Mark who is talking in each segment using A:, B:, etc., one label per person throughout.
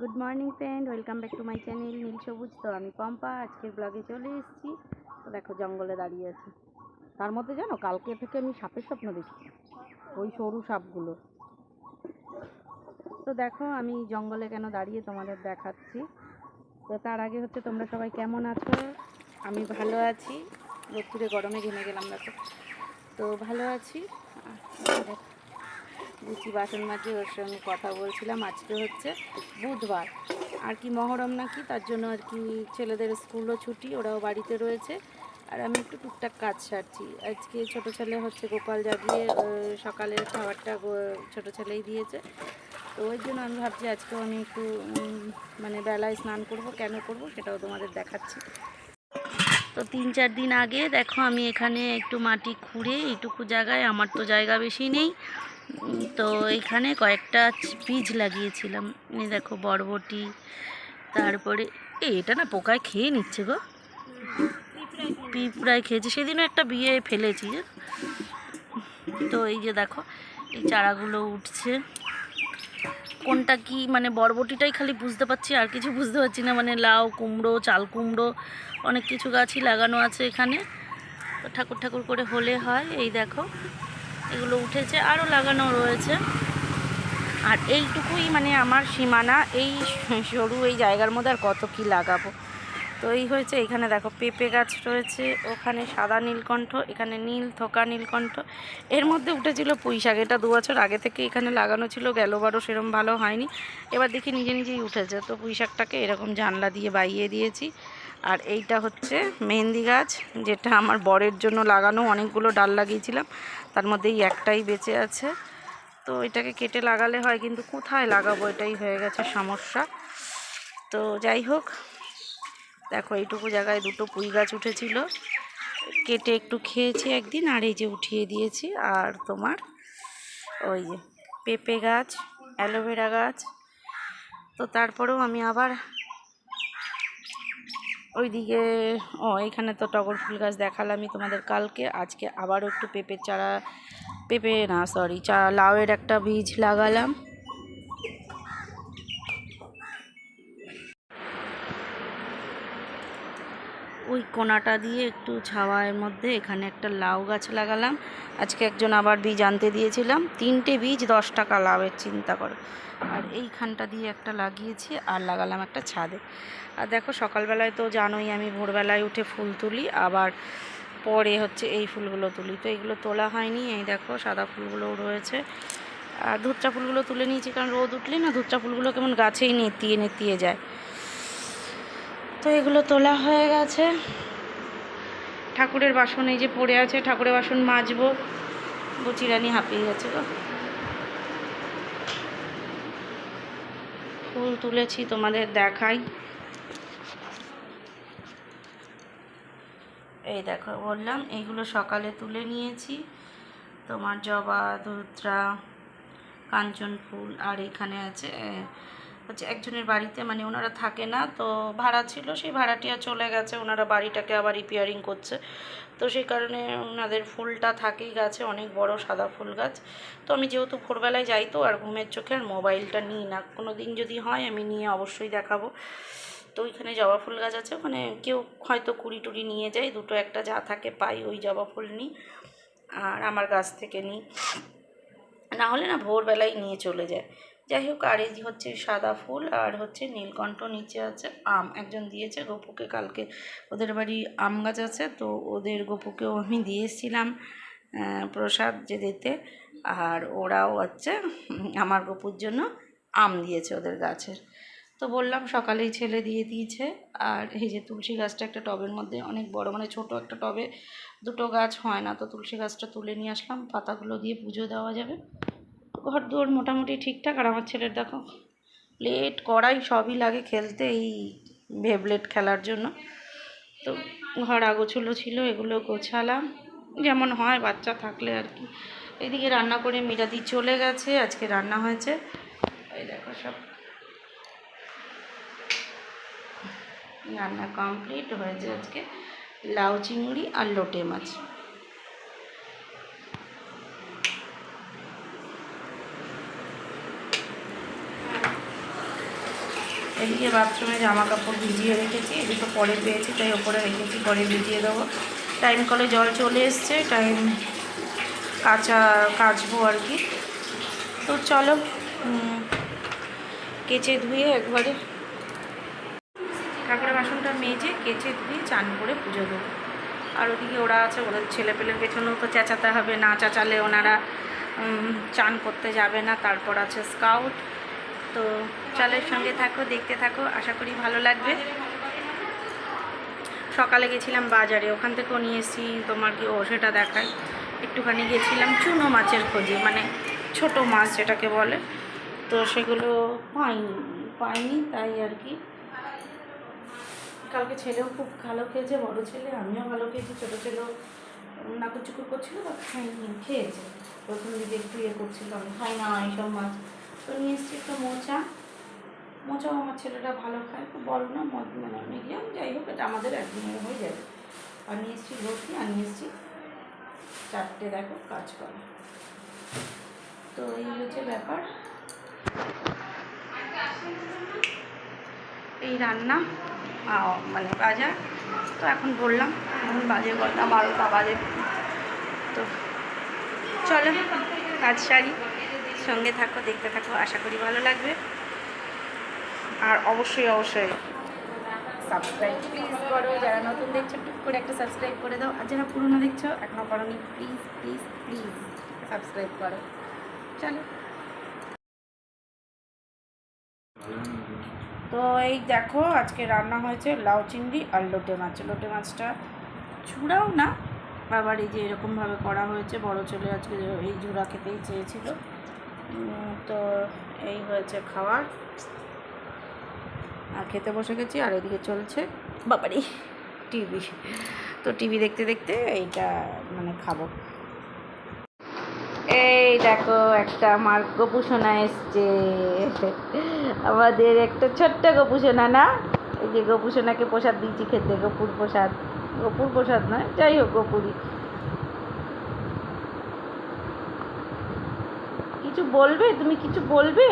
A: Good morning friend welcome back to my channel নীল সবুজ তো আমি পম্পা, আজকের ব্লগে চলে এসেছি। তো দেখো, জঙ্গলে দাঁড়িয়ে আছি। তার মধ্যে জানো, কালকে থেকে আমি সাপের স্বপ্ন দেখছি, ওই সরু সাপগুলো। তো দেখো, আমি জঙ্গলে কেন দাঁড়িয়ে তোমাদের দেখাচ্ছি। তো তার আগে হচ্ছে, তোমরা সবাই কেমন আছো? আমি ভালো আছি। রোদ্দুরে গরমে ঘেমে গেলাম, দেখো। তো ভালো আছি। লুচি বাসন মাঝে ওর সঙ্গে কথা বলছিলাম, আজকে হচ্ছে বুধবার। আর কি মহরম নাকি, তার জন্য আর কি ছেলেদের স্কুলও ছুটি, ওরাও বাড়িতে রয়েছে। আর আমি একটু টুকটাক কাজ সারছি। আজকে ছোট ছেলে হচ্ছে গোপাল জাগিয়ে সকালের খাবারটা ছোট ছেলেই দিয়েছে। তো ওই জন্য আমি ভাবছি আজকেও আমি একটু মানে বেলায় স্নান করব, কেন করব সেটাও তোমাদের দেখাচ্ছি। তো তিন চার দিন আগে দেখো আমি এখানে একটু মাটি খুঁড়ে এইটুকু জায়গায়, আমার তো জায়গা বেশি নেই। তো এখানে কয়েকটা বীজ লাগিয়েছিলাম। এই দেখো বরবটি, তারপরে এই এটা না পোকায় খেয়ে নিচ্ছে গো। পিঁপড়ায় খেয়েছে, সেদিনও একটা বিয়ে ফেলেছি তো এই যে দেখো, এই চারাগুলো উঠছে। কোনটা কি মানে বরবটিটাই খালি বুঝতে পারছি, আর কিছু বুঝতে পারছি না। মানে লাউ কুমড়ো, চাল কুমড়ো, অনেক কিছু গাছই লাগানো আছে এখানে। ঠাকুর ঠাকুর করে হলে হয়। এই দেখো এগুলো উঠেছে, আরও লাগানো রয়েছে। আর এইটুকুই মানে আমার সীমানা, এই সরু এই জায়গার মধ্যে আর কত কি লাগাবো। তো এই হয়েছে, এখানে দেখো পেঁপে গাছ রয়েছে, ওখানে সাদা নীলকণ্ঠ, এখানে নীল থোকা নীলকণ্ঠ। এর মধ্যে উঠেছিল পুঁই শাক, এটা দু বছর আগে থেকে এখানে লাগানো ছিল গেলোবারও সেরম ভালো হয়নি। এবার দেখি নিজে নিজেই উঠেছে, তো পুঁই শাকটাকে এরকম জানলা দিয়ে বাইয়ে দিয়েছি। আর এইটা হচ্ছে মেহেন্দি গাছ, যেটা আমার বরের জন্য লাগানো, অনেকগুলো ডাল লাগিয়েছিলাম। তার মধ্যেই একটাই বেঁচে আছে। তো এটাকে কেটে লাগালে হয়, কিন্তু কোথায় লাগাবো এটাই হয়ে গেছে সমস্যা। তো যাই হোক, দেখো এইটুকু জায়গায় দুটো পুঁই গাছ উঠেছিল। কেটে একটু খেয়েছি একদিন, আর এই যে উঠিয়ে দিয়েছি। আর তোমার ওই যে পেঁপে গাছ, অ্যালোভেরা গাছ। তো তারপরেও আমি আবার ওইদিকে, ও, এখানে তো টগর ফুল গাছ দেখালামই তোমাদের কালকে। আজকে আবারও একটু পেঁপের চারা, পেঁপে না সরি চা, লাউয়ের একটা বীজ লাগালাম। ওই কোনাটা দিয়ে একটু ছাওয়ার মধ্যে এখানে একটা লাউ গাছ লাগালাম। আজকে একজন আবার বীজ আনতে দিয়েছিলাম। তিনটে বীজ, দশ টাকা লাউয়ের, চিন্তা করো। আর এইখানটা দিয়ে একটা লাগিয়েছি আর লাগালাম একটা ছাদে। আর দেখো সকালবেলায় তো জানোই আমি ভোরবেলায় উঠে ফুল তুলি, আবার পরে হচ্ছে এই ফুলগুলো তুলি। তো এইগুলো তোলা হয়নি, এই দেখো সাদা ফুলগুলোও রয়েছে। আর ধুত্রা ফুলগুলো তুলে নিয়েছি, কারণ রোদ উঠলে না ধুত্রা ফুলগুলো কেমন গাছেই নেতিয়ে নেতিয়ে যায়। তো এগুলো তোলা হয়ে গেছে। ঠাকুরের বাসন এই যে পড়ে আছে, ঠাকুরের বাসন মাজবো। বুচিরানি হাঁপিয়ে গেছে গো। ফুল তুলেছি, তোমাদের দেখাই। এই দেখো, বললাম এইগুলো সকালে তুলে নিয়েছি। তোমার জবা, ধুত্রা, কাঞ্চন ফুল, আর এখানে আছে হচ্ছে একজনের বাড়িতে মানে ওনারা থাকে না, তো ভাড়া ছিল, সেই ভাড়াটিয়া চলে গেছে, ওনারা বাড়িটাকে আবার রিপেয়ারিং করছে। তো সেই কারণে ওনাদের ফুলটা থাকেই গাছে, অনেক বড় সাদা ফুল গাছ। তো আমি যেহেতু ভোরবেলায় যাই, তো আর ঘুমের চোখে আর মোবাইলটা নিই না। কোনো দিন যদি হয়, আমি নিয়ে অবশ্যই দেখাবো। তো ওইখানে জবা ফুল গাছ আছে, ওখানে কেউ হয়তো কুড়ি টুড়ি নিয়ে যায়, দুটো একটা যা থাকে পাই, ওই জবা ফুল নিই, আর আমার গাছ থেকে নিই। না হলে না, ভোরবেলায় নিয়ে চলে যায়। যাই হোক, আর এই হচ্ছে সাদা ফুল আর হচ্ছে নীলকণ্ঠ নিচে আছে আম। একজন দিয়েছে গপুকে, কালকে ওদের বাড়ি আম গাছ আছে, তো ওদের গপুকেও আমি দিয়ে এসেছিলাম প্রসাদ যে দিতে। আর ওরাও হচ্ছে, আমার গপুর জন্য আম দিয়েছে ওদের গাছের। তো বললাম সকালেই ছেলে দিয়ে দিয়েছে। আর এই যে তুলসী গাছটা একটা টবের মধ্যে, অনেক বড় মানে ছোট একটা টবে দুটো গাছ হয় না, তো তুলসী গাছটা তুলে নিয়ে আসলাম, পাতাগুলো দিয়ে পুজো দেওয়া যাবে। ঘর দুয়ার মোটামুটি ঠিকঠাক, আর আমার ছেলের দেখো প্লেট কড়াই সবই লাগে খেলতে, এই ভেবলেট খেলার জন্য। তো ঘর আগোছলো ছিল, এগুলো গোছালাম। যেমন হয়, বাচ্চা থাকলে আর কি। এদিকে রান্না করে মিরাদি চলে গেছে, আজকে রান্না হয়েছে। এই দেখো সব। রান্না কমপ্লিট হয়েছে আজকে। লাউ চিংড়ি আর লোটে মাছ। এদিকে বাথরুমে জামা কাপড় ভিজিয়ে রেখেছি এদিকে পরে পেয়েছি, তাই ওপরে রেখেছি, পরে ভিজিয়ে দেবো। টাইম কলে জল চলে এসছে টাইম কাঁচা, কাচবো আর কি। তো চলো কেচে ধুয়ে একবারে ঠাকুরের বাসনটা মেজে কেচে ধুয়ে চান করে পুজো দেবো। আর ওদিকে ওরা আছে, ওদের ছেলেপেলের পেছনেও তো চেঁচাতে হবে, না চেঁচালে ওনারা চান করতে যাবে না, তারপর আছে স্কাউট তো চালের সঙ্গে থাকো, দেখতে থাকো, আশা করি ভালো লাগবে। সকালে গেছিলাম বাজারে, ওখান থেকেও নিয়ে এসেছি তোমার কি, ও সেটা দেখায়। একটুখানি গেছিলাম চুনো মাছের খোঁজে মানে ছোট মাছ যেটাকে বলে। তো সেগুলো পাইনি পাইনি, তাই আর কি। কালকে ছেলেও খুব ভালো খেয়েছে, বড় ছেলে, আমিও ভালো খেয়েছি, ছোটো ছেলেও নাকুচুকুর করছিল বা খাইনি, খেয়েছে। প্রথম দিকে একটু ইয়ে করছিল, আমি খাই না, এইসব মাছ। তো নিয়ে এসেছি একটা মোচা। মোচাও আমার ছেলেটা ভালো খায়, খুব বড় না মানে মিডিয়াম যাই হোক, এটা আমাদের একদিনের হয়ে যাবে। আর নিয়ে এসেছি রুটি, আর নিয়ে এসেছি চারটে, দেখো কাজ করা তো এই হচ্ছে ব্যাপার। এই রান্না মানে বাজার। তো এখন বললাম, এখন বাজে কটা, বারোটা বাজে। তো চলো, কাজ সারি। সঙ্গে থাকো, দেখতে থাকো, আশা করি ভালো লাগবে। আর অবশ্যই অবশ্যই সাবস্ক্রাইব। প্লিজ করো, যারা নতুন দেখছ, টুক করে একটা সাবস্ক্রাইব করে দাও। আর যারা পুরনো দেখছ এখনও করোনি, প্লিজ প্লিজ প্লিজ সাবস্ক্রাইব করো। চলো। তো এই দেখো, আজকে রান্না হয়েছে লাউ চিংড়ি আর লোটে মাছ। লোটে মাছটা চূড়াও না, আবার এই যে এরকমভাবে করা হয়েছে, বড় ছেলে আজকে এই ঝুড়া খেতেই চেয়েছিল। তো এই হয়েছে খাওয়ার আর খেতে বসে গেছি, আর এদিকে চলছে বাবারি টিভি। তো টিভি দেখতে দেখতে এইটা মানে খাব। এই দেখো, একটা আমার গোপুসোনা এসছে। আমাদের একটা ছোট্ট গোপুসোনা, না? এই যে গোপুসোনাকে প্রসাদ দিয়েছি খেতে, গোপুর প্রসাদ। গোপুর প্রসাদ নয়, যাই হোক গোপুরি কিছু বলবে? তুমি কিছু বলবে?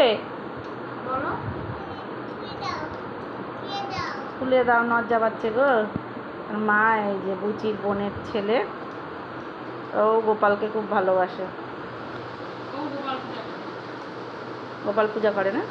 A: খুলে দাও নজ্জা পাচ্ছে গো। আর মা এই যে বুচির বোনের ছেলে ও গোপালকে খুব ভালোবাসে। গোপাল পূজা করে। না?